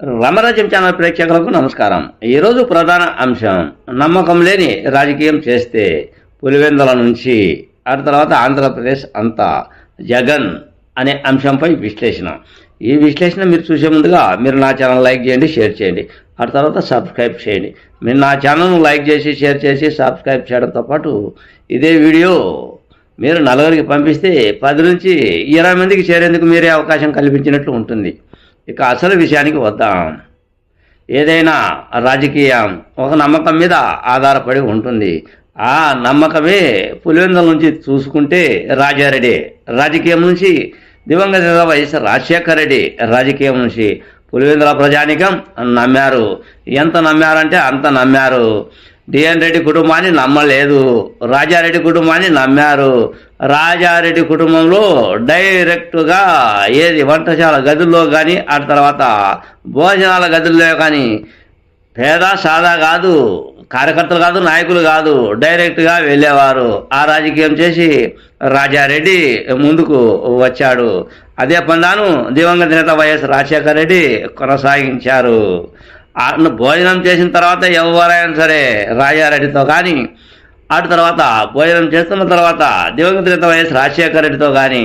Ramarajyam channel ప్రేక్షకులకు నమస్కారం. ఈరోజు ప్రధాన అంశం నమ్మకం లేని రాజకీయం చేస్తే పులివెందుల నుంచి ఆ తర్వాత ఆంధ్రప్రదేశ్ అంతా జగన్ అనే అంశంపై విశ్లేషణ. ఈ విశ్లేషణ మీరు చూసే ముందుగా మీరు నా ఛానల్ లైక్ చేయండి షేర్ చేయండి. ఆ తర్వాత సబ్స్క్రైబ్ చేయండి. మీరు నా ఛానల్ను లైక్ చేసి షేర్ చేసి సబ్స్క్రైబ్ చేయడంతో పాటు ఇదే వీడియో మీరు నలుగురికి పంపిస్తే పది నుంచి ఇరవై మందికి చేరేందుకు మీరే అవకాశం కల్పించినట్లు ఉంటుంది. ఇక అసలు విషయానికి వద్దాం. ఏదైనా రాజకీయం ఒక నమ్మకం మీద ఆధారపడి ఉంటుంది. ఆ నమ్మకమే పులివెందుల నుంచి చూసుకుంటే రాజారెడ్డి రాజకీయం నుంచి దివంగత వైఎస్ రాజశేఖర రెడ్డి రాజకీయం నుంచి పులివెందుల ప్రజానికం నమ్మారు. ఎంత నమ్మారంటే అంత నమ్మారు. డిఎన్ రెడ్డి కుటుంబాన్ని నమ్మలేదు. రాజారెడ్డి కుటుంబాన్ని నమ్మారు. రాజారెడ్డి కుటుంబంలో డైరెక్ట్గా ఏది వంటశాల గదుల్లో కానీ ఆ తర్వాత భోజనాల గదుల్లో కానీ పేద సాదా కాదు కార్యకర్తలు కాదు నాయకులు కాదు డైరెక్ట్గా వెళ్ళేవారు. ఆ రాజకీయం చేసి రాజారెడ్డి ముందుకు వచ్చాడు. అదే పందాను దివంగత నేత వైఎస్ రాజశేఖర రెడ్డి కొనసాగించారు. భోజనం చేసిన తర్వాత ఎవరైనా సరే రాజారెడ్డితో కానీ అటు తర్వాత భోజనం చేస్తున్న తర్వాత దివంగత నేత వైఎస్ రాజశేఖర రెడ్డితో కానీ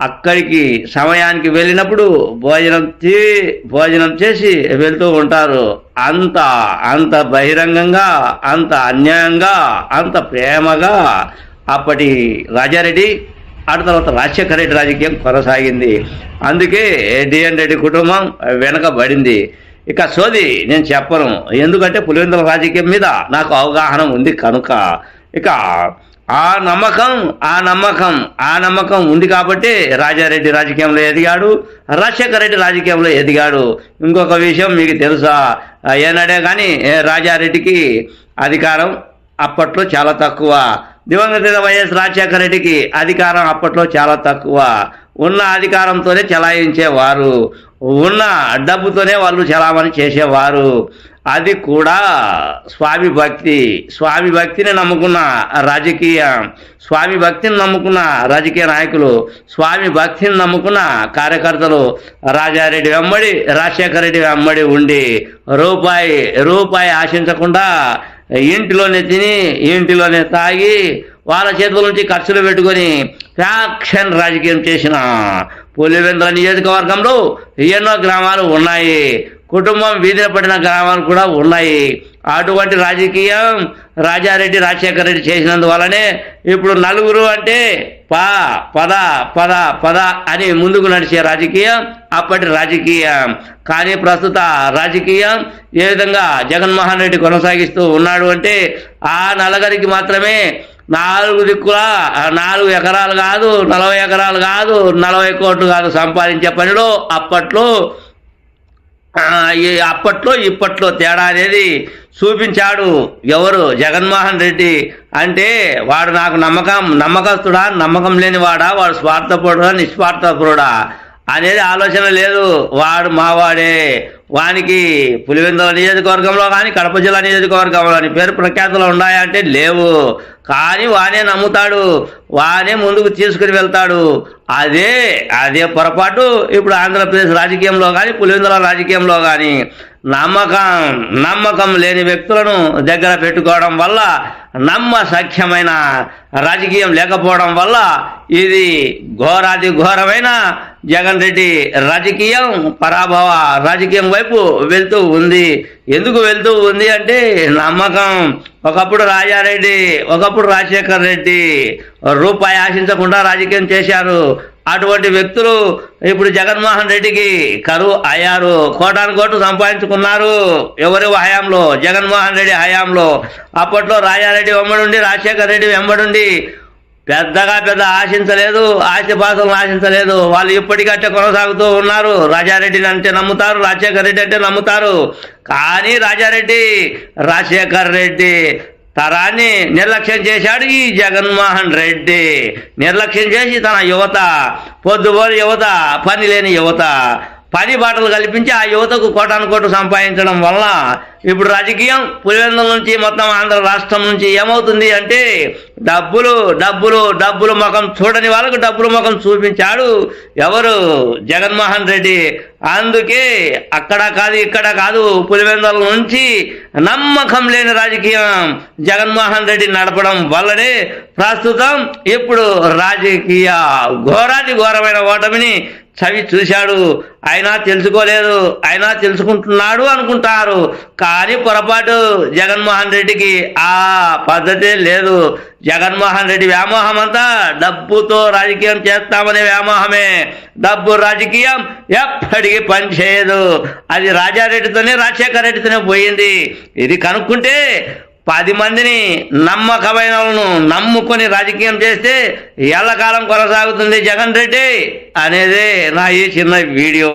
అక్కడికి సమయానికి వెళ్ళినప్పుడు భోజనం తీ భోజనం చేసి వెళ్తూ ఉంటారు. అంత అంత బహిరంగంగా అంత అన్యాయంగా అంత ప్రేమగా అప్పటి రాజారెడ్డి ఆ తర్వాత రాజశేఖర రెడ్డి రాజకీయం కొనసాగింది. అందుకే డిఎన్ రెడ్డి కుటుంబం వెనకబడింది. ఇక సోది నేను చెప్పను. ఎందుకంటే పులివెందుల రాజకీయం మీద నాకు అవగాహన ఉంది కనుక. ఇక ఆ నమ్మకం ఆ నమ్మకం ఆ నమ్మకం ఉంది కాబట్టి రాజారెడ్డి రాజకీయంలో ఎదిగాడు రాజశేఖర రెడ్డి రాజకీయంలో ఎదిగాడు. ఇంకొక విషయం మీకు తెలుసా? ఏనాడే కానీ రాజారెడ్డికి అధికారం అప్పట్లో చాలా తక్కువ. దివంగత వైఎస్ రాజశేఖర రెడ్డికి అధికారం అప్పట్లో చాలా తక్కువ. ఉన్న అధికారంతోనే చెలాయించేవారు ఉన్న డబ్బుతోనే వాళ్ళు చలామణి చేసేవారు. అది కూడా స్వామి భక్తి. స్వామి భక్తిని నమ్ముకున్న రాజకీయ స్వామి భక్తిని నమ్ముకున్న రాజకీయ నాయకులు స్వామి భక్తిని నమ్ముకున్న కార్యకర్తలు రాజారెడ్డి వెంబడి రాజశేఖర రెడ్డి వెంబడి ఉండి రూపాయి రూపాయి ఆశించకుండా ఇంటిలోనే తిని ఇంటిలోనే తాగి వాళ్ళ చేతుల నుంచి ఖర్చులు పెట్టుకొని ఫ్యాక్షన్ రాజకీయం చేసిన పులివెందుల నియోజకవర్గంలో ఎన్నో గ్రామాలు ఉన్నాయి. కుటుంబం వీధిన పడిన గ్రామాలు కూడా ఉన్నాయి. అటువంటి రాజకీయం రాజారెడ్డి రాజశేఖర రెడ్డి చేసినందువలనే ఇప్పుడు నలుగురు అంటే పా పద పద పద అని ముందుకు నడిచే రాజకీయం అప్పటి రాజకీయం. కానీ ప్రస్తుత రాజకీయం ఏ విధంగా జగన్మోహన్ రెడ్డి కొనసాగిస్తూ ఉన్నాడు అంటే ఆ నలగరికి మాత్రమే నాలుగు దిక్కులా నాలుగు ఎకరాలు కాదు నలభై ఎకరాలు కాదు నలభై కోట్లు కాదు సంపాదించే పనిలో అప్పట్లో అప్పట్లో ఇప్పట్లో తేడా అనేది చూపించాడు ఎవరు? జగన్మోహన్ రెడ్డి. అంటే వాడు నాకు నమ్మకం నమ్మకస్తుడా నమ్మకం లేనివాడా వాడు స్వార్థపరుడా నిస్వార్థపరుడా అనేది ఆలోచన లేదు. వాడు మావాడే. వానికి పులివెందుల నియోజకవర్గంలో కానీ కడప జిల్లా నియోజకవర్గంలో పేరు ప్రఖ్యాతులు ఉన్నాయంటే లేవు. కానీ వానే నమ్ముతాడు వానే ముందుకు తీసుకుని వెళ్తాడు. అదే అదే పొరపాటు ఇప్పుడు ఆంధ్రప్రదేశ్ రాజకీయంలో కానీ పులివెందుల రాజకీయంలో కానీ నమ్మకం నమ్మకం లేని వ్యక్తులను దగ్గర పెట్టుకోవడం వల్ల నమ్మ సఖ్యమైన రాజకీయం లేకపోవడం వల్ల ఇది ఘోరాది ఘోరమైన జగన్ రెడ్డి రాజకీయం పరాభవ రాజకీయం వైపు వెళ్తూ ఉంది. ఎందుకు వెళ్తూ ఉంది అంటే నమ్మకం. ఒకప్పుడు రాజారెడ్డి ఒకప్పుడు రాజశేఖర్ రెడ్డి రూపాయి ఆశించకుండా రాజకీయం చేశారు. అటువంటి వ్యక్తులు ఇప్పుడు జగన్మోహన్ రెడ్డికి కరువు అయ్యారు. కోటాను కోట్లు సంపాదించుకున్నారు ఎవరి హయాంలో? జగన్మోహన్ రెడ్డి హయాంలో. అప్పట్లో రాజారెడ్డి వెంబడుండి రాజశేఖర్ రెడ్డి వెంబడుండి పెద్దగా పెద్ద ఆశించలేదు ఆశపాసలను ఆశించలేదు. వాళ్ళు ఇప్పటికట్టే కొనసాగుతూ ఉన్నారు. రాజారెడ్డిని అంటే నమ్ముతారు రాజశేఖర్ రెడ్డి అంటే నమ్ముతారు. కానీ రాజారెడ్డి రాజశేఖర్ రెడ్డి తరాన్ని నిర్లక్ష్యం చేశాడు ఈ జగన్మోహన్ రెడ్డి. నిర్లక్ష్యం చేసి తన యువత పొద్దుపోని యువత పని లేని యువత పది బాటలు కల్పించి ఆ యువతకు కోటాను కోట్లు సంపాదించడం వల్ల ఇప్పుడు రాజకీయం పులివెందుల నుంచి మొత్తం ఆంధ్ర రాష్ట్రం నుంచి ఏమవుతుంది అంటే డబ్బులు డబ్బులు డబ్బులు ముఖం చూడని వాళ్ళకు డబ్బులు ముఖం చూపించాడు ఎవరు? జగన్మోహన్ రెడ్డి. అందుకే అక్కడ కాదు ఇక్కడ కాదు పులివెందుల నుంచి నమ్మకం లేని రాజకీయం జగన్మోహన్ రెడ్డి నడపడం వల్లనే ప్రస్తుతం ఇప్పుడు రాజకీయ ఘోరాది ఘోరమైన ఓటమిని చవి చూశాడు. అయినా తెలుసుకోలేదు. అయినా తెలుసుకుంటున్నాడు అనుకుంటారు. కానీ పొరపాటు జగన్మోహన్ రెడ్డికి ఆ పద్ధతి లేదు. జగన్మోహన్ రెడ్డి వ్యామోహం అంతా డబ్బుతో రాజకీయం చేస్తామనే వ్యామోహమే. డబ్బు రాజకీయం ఎప్పటికీ పనిచేయదు అది రాజారెడ్డితోనే రాజశేఖర రెడ్డితోనే పోయింది. ఇది కనుక్కుంటే పది మందిని నమ్మకమైన నమ్ముకొని రాజకీయం చేస్తే ఎల్లకాలం కొనసాగుతుంది జగన్ రెడ్డి అనేది నా ఈ చిన్న వీడియో.